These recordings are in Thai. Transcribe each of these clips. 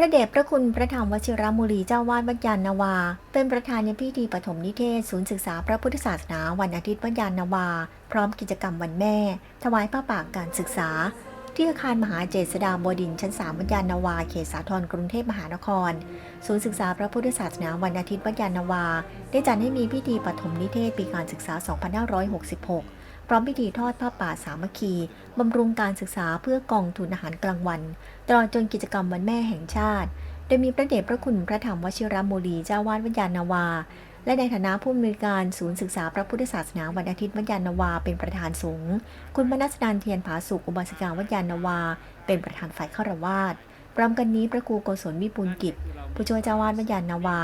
พระเดชพระคุณพระธรรมวชิรมุลีเจ้าวาดวัดยานนาวา เป็นประธานในพิธีปฐมนิเทศ ศูนย์ศึกษาพระพุทธศาสนาวันอาทิตย์วัดยานนาวา พร้อมกิจกรรมวันแม่ ถวายผ้าป่าการศึกษา ที่อาคารมหาเจษฎาบดินชั้น 3 วัดยานนาวา เขตสาทรกรุงเทพมหานคร ศูนย์ศึกษาพระพุทธศาสนาวันอาทิตย์วัดยานนาวา ได้จัดให้มีพิธีปฐมนิเทศปีการศึกษา 2566 พร้อมพิธีทอดผ้าป่าสามัคคีบำรุงการศึกษาเพื่อกองทุนอาหารกลางวัน ตลอดจนกิจกรรมวันแม่แห่งชาติ โดยมีพระเดชพระคุณพระธรรมวชิรโมลีเจ้าวาดวัดยานนาวา และในฐานะผู้อำนวยการศูนย์ศึกษาพระพุทธศาสนาวันอาทิตย์วัดยานนาวา เป็นประธานสงฆ์คุณมนัสดานเทียนผาสุกอุบาสิกาวัดยานนาวา เป็นประธานฝ่ายฆราวาสพร้อมกันนี้พระครูโกศลวิปูลกิจ ผู้ช่วยเจ้าวาดวัดยานนาวา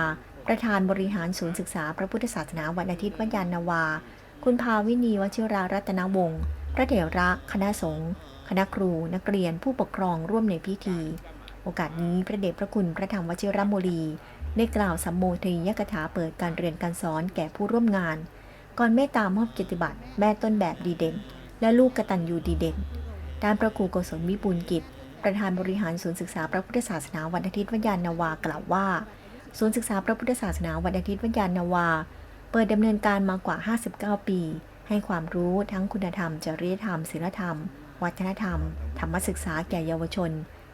ประธานบริหารศูนย์ศึกษาพระพุทธศาสนาวันอาทิตย์วัดยานนาวา คุณภาวินีวชิรารัตนวงศ์ พระเถระคณะสงฆ์คณะครู นักเรียนผู้ปกครองร่วมในพิธี โอกาสนี้พระเดชพระคุณพระธรรมวชิรโมลี ได้กล่าวสัมโมทนียกถาเปิดการเรียนการสอนแก่ผู้ร่วมงาน ก่อนเมตตามอบเกียรติบัตรแม่ต้นแบบดีเด่น และลูกกตัญญูดีเด่นด้านพระครูโกศลวิบูลกิจ ประธานบริหารศูนย์ศึกษาพระพุทธศาสนาวันอาทิตย์วัดยานนาวากล่าวว่า ศูนย์ศึกษาพระพุทธศาสนาวันอาทิตย์วัดยานนาวา เปิดดำเนินการมากว่า 59 ปี ให้ความรู้ทั้งคุณธรรม จริยธรรม ศีลธรรม วัฒนธรรม ธรรมศึกษาแก่เยาวชน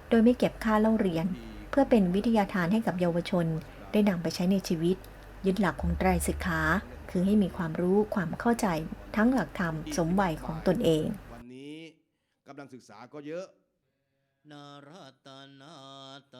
โดยไม่เก็บค่าเล่าเรียน เพื่อเป็นวิทยาทานให้กับเยาวชน ได้นำไปใช้ในชีวิต ยึดหลักของไตรสิกขา คือให้มีความรู้ความเข้าใจทั้งหลักธรรมสมวัยของตนเอง วันนี้กำลังศึกษาก็เยอะนารัตนาตายเตชะสะ